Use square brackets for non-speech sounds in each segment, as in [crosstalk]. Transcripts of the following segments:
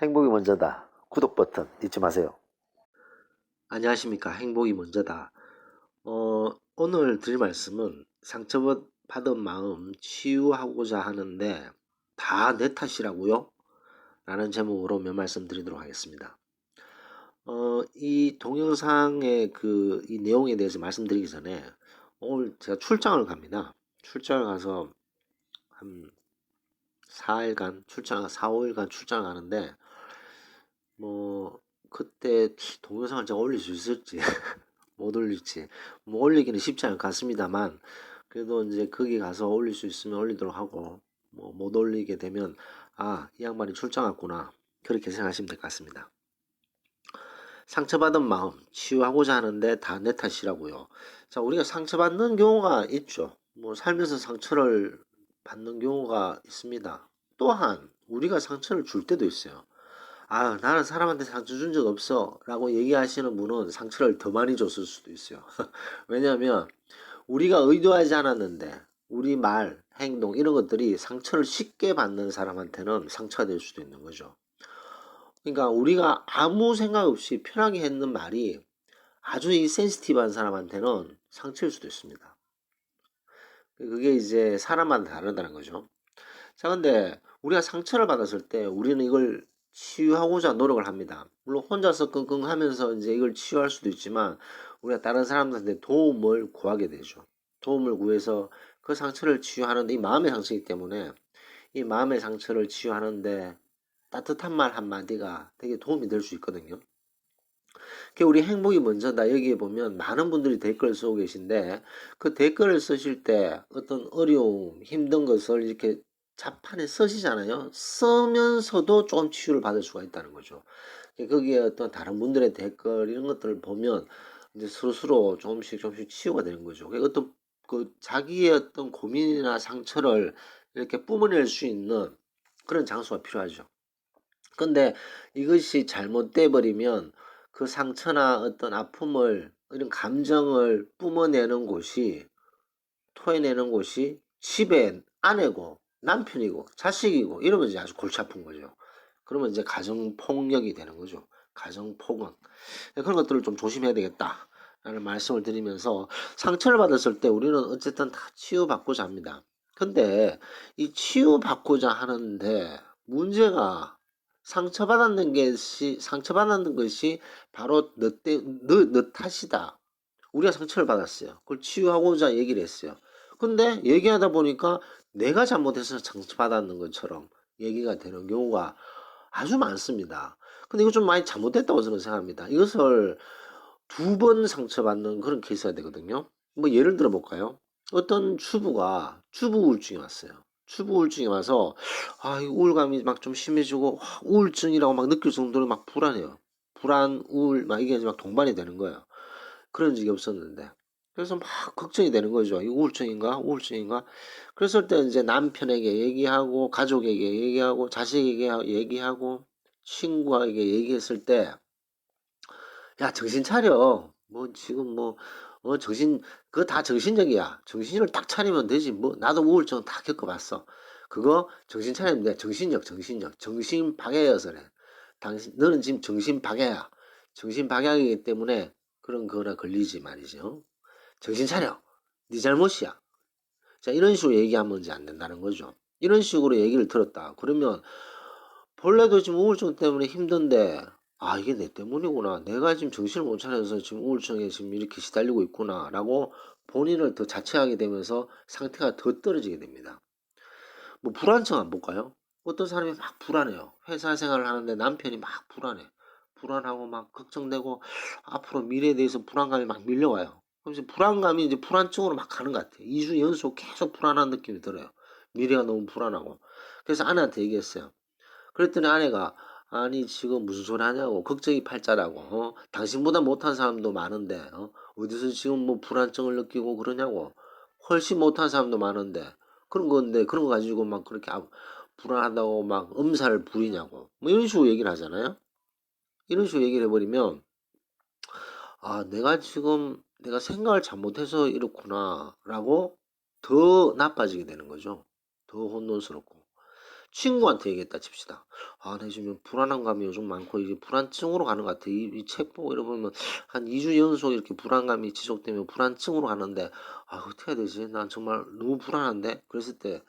행복이 먼저다. 구독 버튼 잊지 마세요. 안녕하십니까. 행복이 먼저다. 어, 오늘 드릴 말씀은 상처받은 마음 치유하고자 하는데 다 내 탓이라고요? 라는 제목으로 몇 말씀 드리도록 하겠습니다. 어, 이 동영상의 그, 이 내용에 대해서 말씀드리기 전에 오늘 제가 출장을 갑니다. 출장을 가서 한 4일간 출장, 4, 5일간 출장을 가는데 뭐, 그때 동영상을 제가 올릴 수 있을지, [laughs] 못 올릴지, 뭐 올리기는 쉽지 않을 것 같습니다만, 그래도 이제 거기 가서 올릴 수 있으면 올리도록 하고, 뭐 못 올리게 되면, 아, 이 양반이 출장 왔구나. 그렇게 생각하시면 될 것 같습니다. 상처받은 마음 치유하고자 하는데 다 내 탓이라고요. 자, 우리가 상처받는 경우가 있죠. 뭐 살면서 상처를 받는 경우가 있습니다. 또한 우리가 상처를 줄 때도 있어요. 아, 나는 사람한테 상처 준 적 없어. 라고 얘기하시는 분은 상처를 더 많이 줬을 수도 있어요. [laughs] 왜냐하면 우리가 의도하지 않았는데 우리 말, 행동 이런 것들이 상처를 쉽게 받는 사람한테는 상처가 될 수도 있는 거죠. 그러니까 우리가 아무 생각 없이 편하게 했는 말이 아주 이 센시티브한 사람한테는 상처일 수도 있습니다. 그게 이제 사람마다 다르다는 거죠. 자, 근데 우리가 상처를 받았을 때 우리는 이걸 치유하고자 노력을 합니다. 물론 혼자서 끙끙 하면서 이제 이걸 치유할 수도 있지만 우리가 다른 사람들한테 도움을 구하게 되죠. 도움을 구해서 그 상처를 치유하는데 이 마음의 상처이기 때문에 이 마음의 상처를 치유하는데 따뜻한 말 한마디가 되게 도움이 될 수 있거든요. 그 우리 행복이 먼저다 여기에 보면 많은 분들이 댓글을 쓰고 계신데 그 댓글을 쓰실 때 어떤 어려움, 힘든 것을 이렇게 자판에 쓰시잖아요. 쓰면서도 조금 치유를 받을 수가 있다는 거죠. 거기에 어떤 다른 분들의 댓글 이런 것들을 보면 이제 스스로 조금씩 조금씩 치유가 되는 거죠. 그 어떤 그 자기의 어떤 고민이나 상처를 이렇게 뿜어낼 수 있는 그런 장소가 필요하죠. 근데 이것이 잘못돼 버리면 그 상처나 어떤 아픔을 이런 감정을 뿜어내는 곳이 토해내는 곳이 집에 아내고 남편이고 자식이고 이러면 이제 아주 골치 아픈 거죠. 그러면 이제 가정 폭력이 되는 거죠. 가정 폭언 그런 것들을 좀 조심해야 되겠다. 라는 말씀을 드리면서 상처를 받았을 때 우리는 어쨌든 다 치유받고자 합니다. 근데 이 치유받고자 하는데 문제가 상처받았는 것이 상처받았는 것이 바로 너 때, 너, 너 탓이다. 우리가 상처를 받았어요. 그걸 치유하고자 얘기를 했어요. 근데 얘기하다 보니까 내가 잘못해서 상처받았는 것처럼 얘기가 되는 경우가 아주 많습니다. 근데 이거 좀 많이 잘못됐다고 저는 생각합니다. 이것을 두 번 상처받는 그런 케이스가 되거든요. 뭐 예를 들어 볼까요? 어떤 주부가 주부 우울증이 왔어요. 주부 우울증이 와서 아, 이 우울감이 막 좀 심해지고 와, 우울증이라고 막 느낄 정도로 막 불안해요. 불안, 우울 막 이게 막 동반이 되는 거예요. 그런 적이 없었는데. 그래서 막 걱정이 되는 거죠. 이 우울증인가? 우울증인가? 그랬을 때 이제 남편에게 얘기하고, 가족에게 얘기하고, 자식에게 얘기하고, 친구에게 얘기했을 때, 야, 정신 차려. 뭐, 지금 뭐, 어, 정신, 그거 다 정신적이야. 정신을 딱 차리면 되지. 뭐, 나도 우울증 다 겪어봤어. 그거 정신 차리면 돼. 정신력, 정신력. 정신 방해여서 그래. 당신, 너는 지금 정신 방해야. 정신 방해이기 때문에 그런 거나 걸리지 말이죠. 정신 차려. 네 잘못이야. 자, 이런 식으로 얘기하면 이제 안 된다는 거죠. 이런 식으로 얘기를 들었다. 그러면 본래도 지금 우울증 때문에 힘든데 아 이게 내 때문이구나. 내가 지금 정신을 못 차려서 지금 우울증에 지금 이렇게 시달리고 있구나. 라고 본인을 더 자책하게 되면서 상태가 더 떨어지게 됩니다. 뭐 불안증 안 볼까요? 어떤 사람이 막 불안해요. 회사 생활을 하는데 남편이 막 불안해. 불안하고 막 걱정되고 앞으로 미래에 대해서 불안감이 막 밀려와요. 그럼 이제 불안감이 이제 불안증으로 막 가는 것 같아요. 2주 연속 계속 불안한 느낌이 들어요. 미래가 너무 불안하고. 그래서 아내한테 얘기했어요. 그랬더니 아내가 아니 지금 무슨 소리 하냐고 걱정이 팔자라고 어? 당신보다 못한 사람도 많은데 어? 어디서 지금 뭐 불안증을 느끼고 그러냐고 훨씬 못한 사람도 많은데 그런 건데 그런 거 가지고 막 그렇게 아, 불안하다고 막 엄살 부리냐고 뭐 이런 식으로 얘기를 하잖아요 이런 식으로 얘기를 해버리면 아 내가 지금 내가 생각을 잘못해서 이렇구나 라고 더 나빠지게 되는 거죠 더 혼돈스럽고 친구한테 얘기했다 칩시다. 아, 나 지금 불안한 감이 요즘 많고 이게 불안증으로 가는 것 같아. 이 책 보고 이러면 한 2주 연속 이렇게 불안감이 지속되면 불안증으로 가는데 아, 어떻게 해야 되지? 난 정말 너무 불안한데? 그랬을 때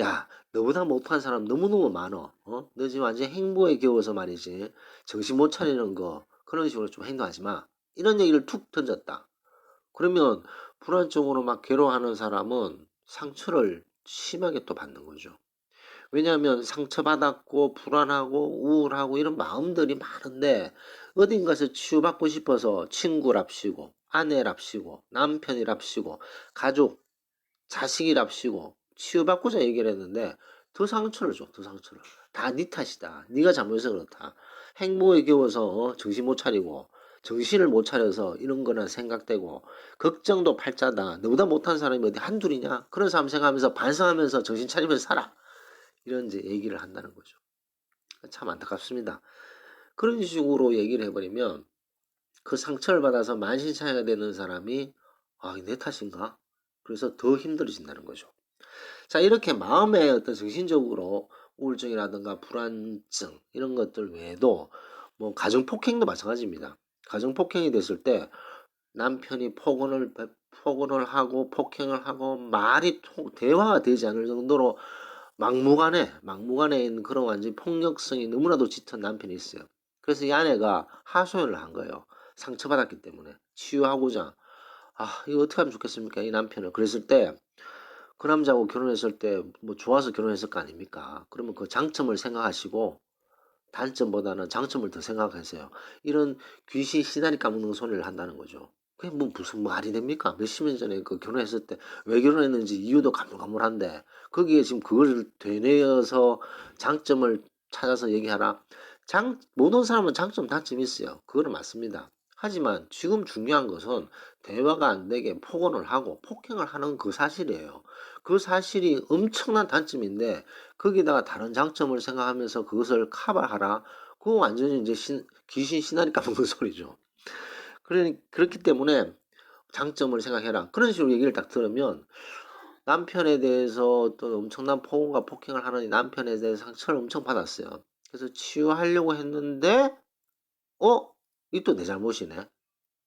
야, 너보다 못한 사람 너무너무 많어. 어? 너 지금 완전 행보에 겨워서 말이지. 정신 못 차리는 거. 그런 식으로 좀 행동하지 마. 이런 얘기를 툭 던졌다. 그러면 불안증으로 막 괴로워하는 사람은 상처를 심하게 또 받는 거죠. 왜냐하면 상처받았고 불안하고 우울하고 이런 마음들이 많은데 어딘가서 치유받고 싶어서 친구랍시고 아내랍시고 남편이랍시고 가족 자식이랍시고 치유받고자 얘기를 했는데 더 상처를 줘, 더 상처를. 다 네 탓이다. 네가 잘못해서 그렇다. 행복에 겨워서 어, 정신 못 차리고 정신을 못 차려서 이런 거나 생각되고 걱정도 팔자다. 너보다 못한 사람이 어디 한둘이냐? 그런 사람 생각하면서 반성하면서 정신 차리면서 살아. 이런 이제 얘기를 한다는 거죠. 참 안타깝습니다. 그런 식으로 얘기를 해버리면 그 상처를 받아서 만신창이가 되는 사람이 아, 이내 탓인가? 그래서 더 힘들어진다는 거죠. 자, 이렇게 마음의 어떤 정신적으로 우울증이라든가 불안증 이런 것들 외에도 뭐 가정 폭행도 마찬가지입니다. 가정 폭행이 됐을 때 남편이 폭언을 베- 폭언을 하고 폭행을 하고 말이 통- 대화가 되지 않을 정도로 막무가내 막무가내 있는 그런 완전 폭력성이 너무나도 짙은 남편이 있어요. 그래서 이 아내가 하소연을 한 거예요. 상처받았기 때문에 치유하고자 아 이거 어떻게 하면 좋겠습니까 이 남편을 그랬을 때 그 남자하고 결혼했을 때 뭐 좋아서 결혼했을 거 아닙니까? 그러면 그 장점을 생각하시고 단점보다는 장점을 더 생각하세요. 이런 귀신 시나리 까먹는 소리를 한다는 거죠. 그게 뭐 무슨 말이 됩니까? 몇십 년 전에 그 결혼했을 때 왜 결혼했는지 이유도 가물가물한데 거기에 지금 그걸 되뇌어서 장점을 찾아서 얘기하라. 장 모든 사람은 장점 단점이 있어요. 그거는 맞습니다. 하지만 지금 중요한 것은 대화가 안 되게 폭언을 하고 폭행을 하는 그 사실이에요. 그 사실이 엄청난 단점인데 거기다가 다른 장점을 생각하면서 그것을 커버하라. 그거 완전히 이제 신- 귀신 시나리 까먹는 [laughs] 소리죠. 그러니 그렇기 때문에 장점을 생각해라. 그런 식으로 얘기를 딱 들으면 남편에 대해서 또 엄청난 폭언과 폭행을 이 남편에 대해서 상처를 엄청 받았어요. 그래서 치유하려고 했는데 어? 이 또 내 잘못이네.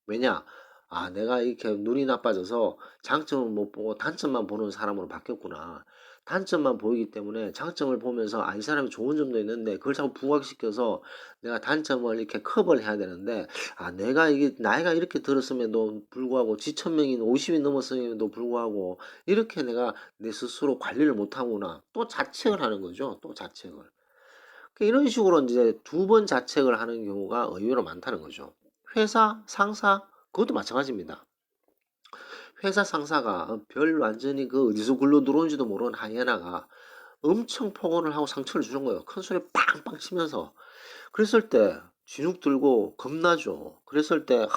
왜냐? 아, 내가 이렇게 눈이 나빠져서 장점을 못 보고 단점만 보는 사람으로 바뀌었구나. 단점만 보이기 때문에 장점을 보면서 아, 이 사람이 좋은 점도 있는데 그걸 자꾸 부각시켜서 내가 단점을 이렇게 커버를 해야 되는데 아, 내가 이게 나이가 이렇게 들었음에도 불구하고 지천명이 50이 넘었음에도 불구하고 이렇게 내가 내 스스로 관리를 못 하구나. 또 자책을 하는 거죠. 또 자책을. 그 이런 식으로 이제 두 번 자책을 하는 경우가 의외로 많다는 거죠. 회사, 상사, 그것도 마찬가지입니다. 회사 상사가 별 완전히 그 어디서 굴러 들어온지도 모르는 하이에나가 엄청 폭언을 하고 상처를 주는 거예요. 큰 소리 빵빵 치면서. 그랬을 때 진흙 들고 겁나죠. 그랬을 때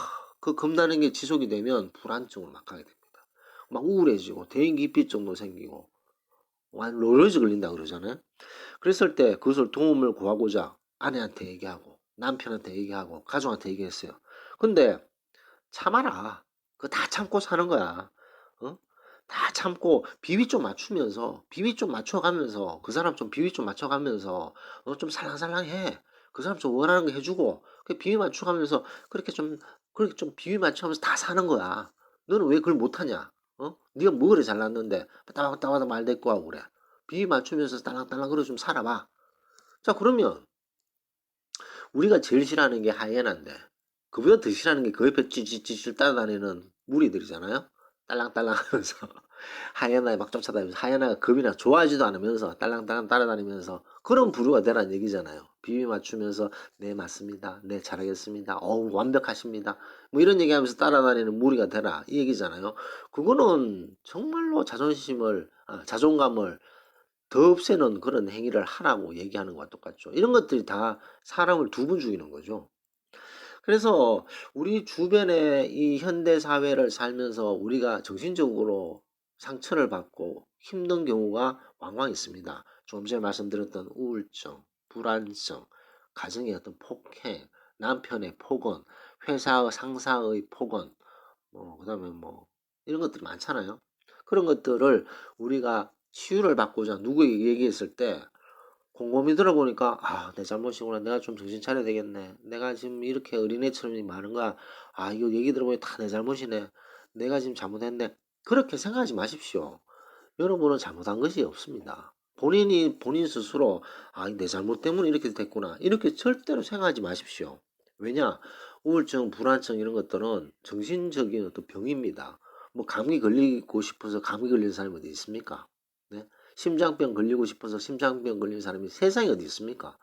그 겁나는 게 지속이 되면 불안증으로 막 가게 됩니다. 막 우울해지고 대인기피증도 생기고 완 로레즈 걸린다 그러잖아요. 그랬을 때 그것을 도움을 구하고자 아내한테 얘기하고 남편한테 얘기하고 가족한테 얘기했어요. 근데 참아라. 그거 다 참고 사는 거야. 어? 다 참고 비위 좀 맞추면서 비위 좀 맞춰가면서 그 사람 좀 비위 좀 맞춰가면서 어, 좀 살랑살랑해. 그 사람 좀 원하는 거 해주고 그 비위 맞춰가면서 그렇게 좀 그렇게 좀 비위 맞춰가면서 다 사는 거야. 너는 왜 그걸 못하냐? 어? 네가 뭐 그래 잘났는데 따와따와다 말 대꾸 하고 그래. 비위 맞추면서 딸랑딸랑 그래 좀 살아봐. 자 그러면 우리가 제일 싫어하는 게 하이에나인데 그보다 더 싫어하는 게 그 옆에 찌찌찌찌 따라다니는 무리들이잖아요. 딸랑딸랑 하면서 [laughs] 하이에나에 막 쫓아다니면서 하이에나가 겁이나 좋아하지도 않으면서 딸랑딸랑 따라다니면서 그런 부류가 되라는 얘기잖아요. 비위 맞추면서 네 맞습니다. 네 잘하겠습니다. 어우 완벽하십니다. 뭐 이런 얘기하면서 따라다니는 무리가 되라 이 얘기잖아요. 그거는 정말로 자존심을 아, 자존감을 더 없애는 그런 행위를 하라고 얘기하는 것과 똑같죠. 이런 것들이 다 사람을 두 번 죽이는 거죠. 그래서 우리 주변에 이 현대 사회를 살면서 우리가 정신적으로 상처를 받고 힘든 경우가 왕왕 있습니다. 조금 전에 말씀드렸던 우울증, 불안증, 가정의 어떤 폭행, 남편의 폭언, 회사의 상사의 폭언, 뭐 그다음에 뭐 이런 것들이 많잖아요. 그런 것들을 우리가 치유를 받고자 누구에게 얘기했을 때 곰곰이 들어보니까 아 내 잘못이구나. 내가 좀 정신 차려야 되겠네. 내가 지금 이렇게 어린애처럼 많은 거야. 아 이거 얘기 들어보니 다 내 잘못이네. 내가 지금 잘못했네. 그렇게 생각하지 마십시오. 여러분은 잘못한 것이 없습니다. 본인이 본인 스스로 아 내 잘못 때문에 이렇게 됐구나. 이렇게 절대로 생각하지 마십시오. 왜냐? 우울증 불안증 이런 것들은 정신적인 어떤 병입니다. 뭐 감기 걸리고 싶어서 감기 걸리는 사람이 어디 있습니까? 네? 심장병 걸리고 싶어서 심장병 걸리는 사람이 세상에 어디 있습니까?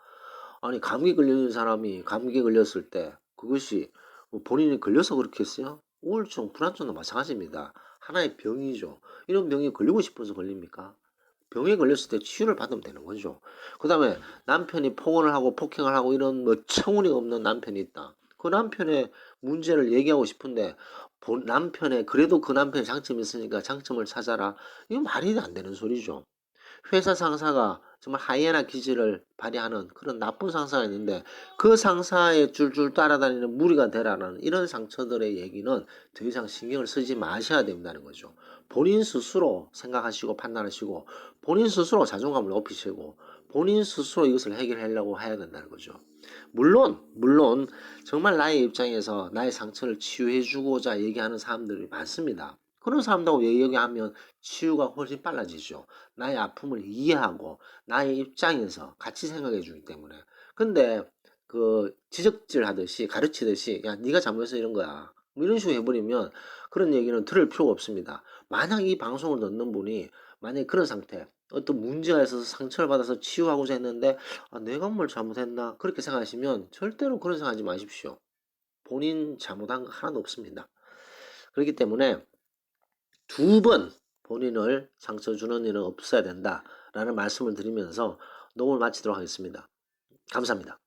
아니 감기 걸리는 사람이 감기 걸렸을 때 그것이 뭐 본인이 걸려서 그렇겠어요? 우울증, 불안증도 마찬가지입니다. 하나의 병이죠. 이런 병이 걸리고 싶어서 걸립니까? 병에 걸렸을 때 치유를 받으면 되는 거죠. 그 다음에 남편이 폭언을 하고 폭행을 하고 이런 뭐 청운이 없는 남편이 있다. 그 남편의 문제를 얘기하고 싶은데 본 남편의 그래도 그 남편의 장점이 있으니까 장점을 찾아라. 이거 말이 안 되는 소리죠. 회사 상사가 정말 하이에나 기질을 발휘하는 그런 나쁜 상사가 있는데 그 상사의 줄줄 따라다니는 무리가 되라는 이런 상처들의 얘기는 더 이상 신경을 쓰지 마셔야 된다는 거죠. 본인 스스로 생각하시고 판단하시고 본인 스스로 자존감을 높이시고 본인 스스로 이것을 해결하려고 해야 된다는 거죠. 물론 물론 정말 나의 입장에서 나의 상처를 치유해주고자 얘기하는 사람들이 많습니다. 그런 사람들하고 얘기하면 치유가 훨씬 빨라지죠. 나의 아픔을 이해하고 나의 입장에서 같이 생각해 주기 때문에. 근데 그 지적질 하듯이 가르치듯이 야 네가 잘못해서 이런 거야. 뭐 이런 식으로 해버리면 그런 얘기는 들을 필요가 없습니다. 만약 이 방송을 듣는 분이 만약 그런 상태 어떤 문제가 있어서 상처를 받아서 치유하고자 했는데 아, 내가 뭘 잘못했나 그렇게 생각하시면 절대로 그런 생각하지 마십시오. 본인 잘못한 거 하나도 없습니다. 그렇기 때문에 두 번 본인을 상처 주는 일은 없어야 된다라는 말씀을 드리면서 녹음을 마치도록 하겠습니다. 감사합니다.